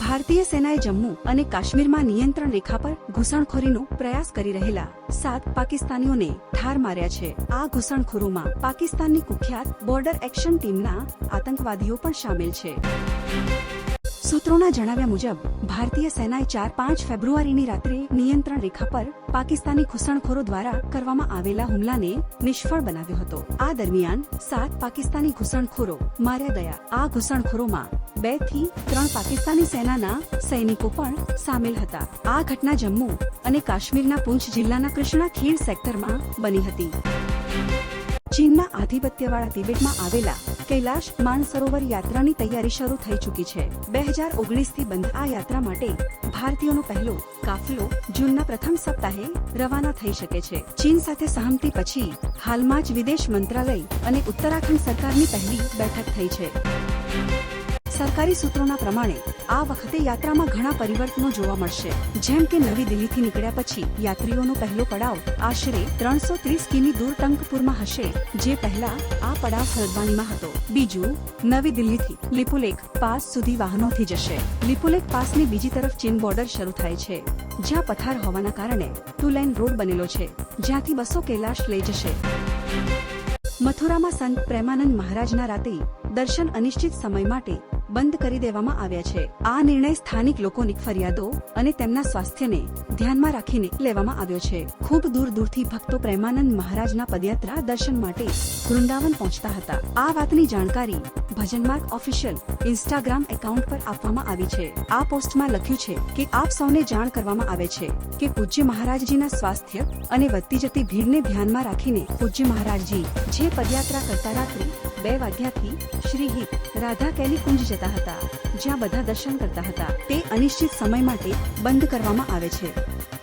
ભારતીય સેનાએ જમ્મુ અને કાશ્મીરમાં નિયંત્રણ રેખા પર ઘૂસણખોરીનો પ્રયાસ કરી રહેલા સાત પાકિસ્તાનીઓને ઠાર માર્યા છે. આ ઘૂસણખોરોમાં પાકિસ્તાનની કુખ્યાત બોર્ડર એક્શન ટીમના આતંકવાદીઓ પણ સામેલ છે. સૂત્રોના જણાવ્યા મુજબ, ભારતીય સેનાએ ચાર પાંચ ફેબ્રુઆરીની રાત્રે નિયંત્રણ રેખા પર પાકિસ્તાની ઘૂસણખોરો દ્વારા કરવામાં આવેલા હુમલાને નિષ્ફળ બનાવ્યો હતો. આ દરમિયાન સાત પાકિસ્તાની ઘૂસણખોરો માર્યા ગયા. આ ઘૂસણખોરોમાં બેથી ત્રણ પાકિસ્તાની સેનાના સૈનિકો પણ સામેલ હતા. આ ઘટના જમ્મુ અને કાશ્મીરના પૂંછ જિલ્લાના કૃષ્ણા ખીણ સેક્ટરમાં બની હતી. ચીનના આધિપત્યવાળા તિબેટમાં આવેલા કૈલાશ માનસરોવર યાત્રાની તૈયારી શરૂ થઈ ચૂકી છે. બે હજાર ઓગણીસથી બંધ આ યાત્રા માટે ભારતીયોનો પહેલો કાફલો જૂનના પ્રથમ સપ્તાહે રવાના થઈ શકે છે. ચીન સાથે સહમતિ પછી હાલમાં જ વિદેશ મંત્રાલય અને ઉત્તરાખંડ સરકારની પહેલી બેઠક થઈ છે. સરકારી સૂત્રોના પ્રમાણે, આ વખતે યાત્રામાં ઘણા પરિવર્તનો જોવા મળશે. જેમ કે નવી દિલ્હીથી નીકળ્યા પછી યાત્રીઓનો પહેલો પડાવ આશરે ત્રણસો ત્રીસ કિમી દૂર ટંકપુરમાં હશે, જે પહેલા આ પડાવ હરદવાનીમાં હતો. બીજું, નવી દિલ્હીથી લિપુલેક પાસ સુધી વાહનોથી જશે. લિપુલેક પાસની બીજી તરફ ચીન બોર્ડર શરૂ થાય છે, જ્યાં પથાર હોવાના કારણે ટુ લાઇન રોડ બનેલો છે, જ્યાંથી બસો કૈલાશ લઈ જશે. મથુરામાં સંત પ્રેમાનંદ મહારાજના રાતે દર્શન અનિશ્ચિત સમય માટે બંધ કરી દેવામાં આવ્યા છે. આ નિર્ણય સ્થાનિક લોકોની ફરિયાદો અને તેમના સ્વાસ્થ્યને ધ્યાનમાં રાખીને લેવામાં આવ્યો છે. ખૂબ દૂર દૂરથી ભક્તો પ્રેમાનંદ મહારાજના પદયાત્રા દર્શન માટે વૃંદાવન પહોંચતા હતા. આ વાતની જાણકારી ભજનમાર્ગ ઓફિશિયલ ઇન્સ્ટાગ્રામ એકાઉન્ટ પર આપવામાં આવી છે. આ પોસ્ટમાં લખ્યું છે કે આપ સૌને જાણ કરવામાં આવે છે કે પૂજ્ય મહારાજજીના સ્વાસ્થ્ય અને વધતી જતી ભીડને ધ્યાનમાં રાખીને પૂજ્ય મહારાજજી જે પદયાત્રા કરતા રાત્રે બે વાગ્યાથી શ્રી હિત રાધા કેલી કુંજ જતા હતા. જ્યાં બધા દર્શન કરતા હતા તે અનિશ્ચિત સમય માટે બંધ કરવામાં આવે છે.